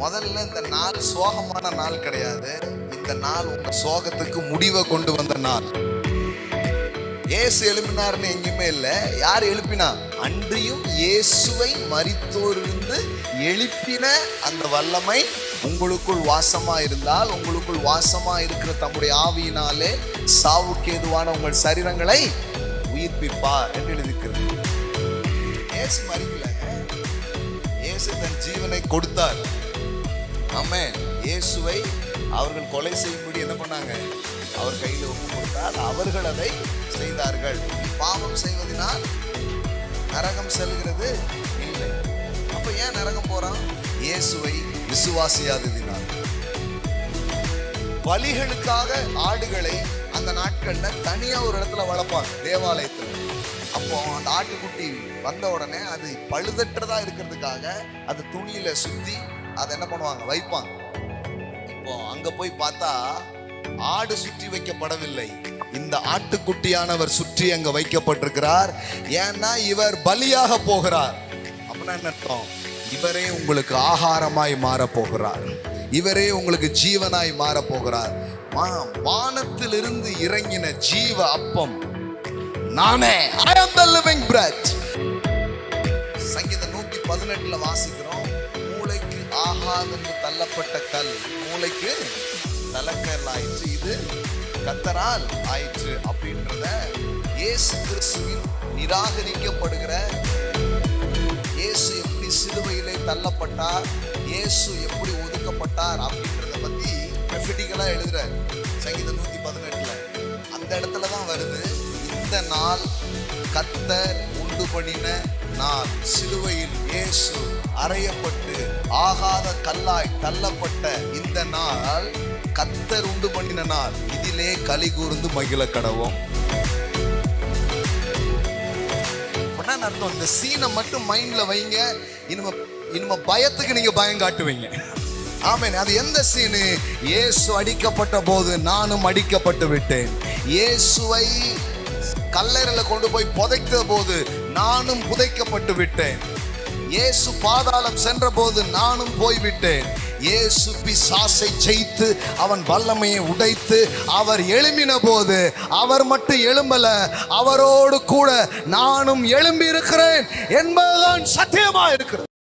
முதல்ல இந்த நாள் சோகமான நாள் கிடையாது. இந்த நாள் உங்க சோகத்துக்கு முடிவை கொண்டு வந்த நாள். இயேசு எழுப்பினார்னு எங்கேயுமே இல்லை. யார் எழுப்பினா? அன்றியும் இயேசுவை மறித்தோரிருந்து எழுப்பின அந்த வல்லமை உங்களுக்குள் வாசமா இருந்தால் உங்களுக்குள் வாசமா இருக்கிற தம்முடைய ஆவியினாலே சாவுக்கு ஏதுவான உங்கள் சரீரங்களை உயிர்ப்பிப்பார் என்று எழுதிக்கிறது இயேசு மறிக்கல இயேசு தன் ஜீவனை கொடுத்தார். ஆமே இயேசுவை அவர்கள் கொலை செய்யும்படி என்ன பண்ணாங்க? அவர் கையில் ஒப்பு கொடுத்தால் அவர்கள் அதை செய்தார்கள். பாவம் செய்வதனால் நரகம் செல்கிறது. இல்லை. அப்ப ஏன் நரகம் போறான்? இயேசுவை விசுவாசியாததினால். பலிகளுக்காக ஆடுகளை அந்த நாட்கள்ல தனியா ஒரு இடத்துல வளர்ப்பாங்க. தேவாலயத்தில். அப்போ அந்த ஆட்டுக்குட்டி வந்த உடனே அது பழுதற்றதா இருக்கிறதுக்காக அது துணியில சுத்தி அதை என்ன பண்ணுவாங்க? வைப்பாங்க. இப்போ அங்க போய் பார்த்தா ஆடு சுற்றி வைக்கப்படவில்லை. இந்த ஆட்டுக்குட்டியானவர் சுற்றி அங்க வைக்கப்பட்டிருக்கிறார். ஏன்னா இவர் பலியாக போகிறார். அப்படின்னா என்ன அர்த்தம்? இவரே உங்களுக்கு ஆகாரமாய் மாறப்போகிறார் இவரே உங்களுக்கு ஜீவனாய் மாறப்போகிறார் வானத்திலிருந்து இறங்கின ஜீவ அப்பம் நானே I am the living bread சங்கீதம் நூத்தி பதினெட்டுல வாசிக்கிறோம். மூளைக்கு ஆகாதென்று தள்ளப்பட்ட கல். மூளைக்கு தலக்கல் ஆயிற்று. இது கத்தரால் ஆயிற்று அப்படின்றத இயேசு கிறிஸ்துவின் நிராகரிக்கப்படுகிற இயேசு எப்படி சிலுவையிலே தள்ளப்பட்டார் இயேசு எப்படி ஒதுக்கப்பட்டார் அப்படின்றத பத்தி ப்ரெஃபிட்டிக்கலா எழுதுறாரு. சங்கீதம் நூத்தி பதினெட்டுல. அந்த இடத்துல தான் வருது. இந்த நாள் கத்தர் உண்டு பண்ணின நாள். சிலுவையில் இயேசு அறையப்பட்டு ஆகாத கல்லாய் தள்ளப்பட்ட இந்த நாள் கத்தர் உண்டு பண்ணின நாள். இதிலே களி கூர்ந்து மகிழ கடவோம். அர்த்தம்? இந்த சீனை மட்டும் மைண்ட்ல வைங்க. இனிமே இனிமே பயத்துக்கு நீங்க பயம் காட்டுவீங்க. ஆமென். அது எந்த சீனு? இயேசு அடிக்கப்பட்ட போது நானும் அடிக்கப்பட்டு விட்டேன். இயேசுவை கல்லறையில் கொண்டு போய் புதைத்த போது நானும் புதைக்கப்பட்டு விட்டேன். இயேசு பாதாளம் சென்ற போது நானும் போய்விட்டேன். இயேசு பிசாசை ஜெயித்து அவன் வல்லமையை உடைத்து அவர் எழும்பின போது அவர் மட்டும் எழும்பல அவரோடு கூட நானும் எழும்பி இருக்கிறேன் என்பதுதான் சத்தியமா இருக்கிறது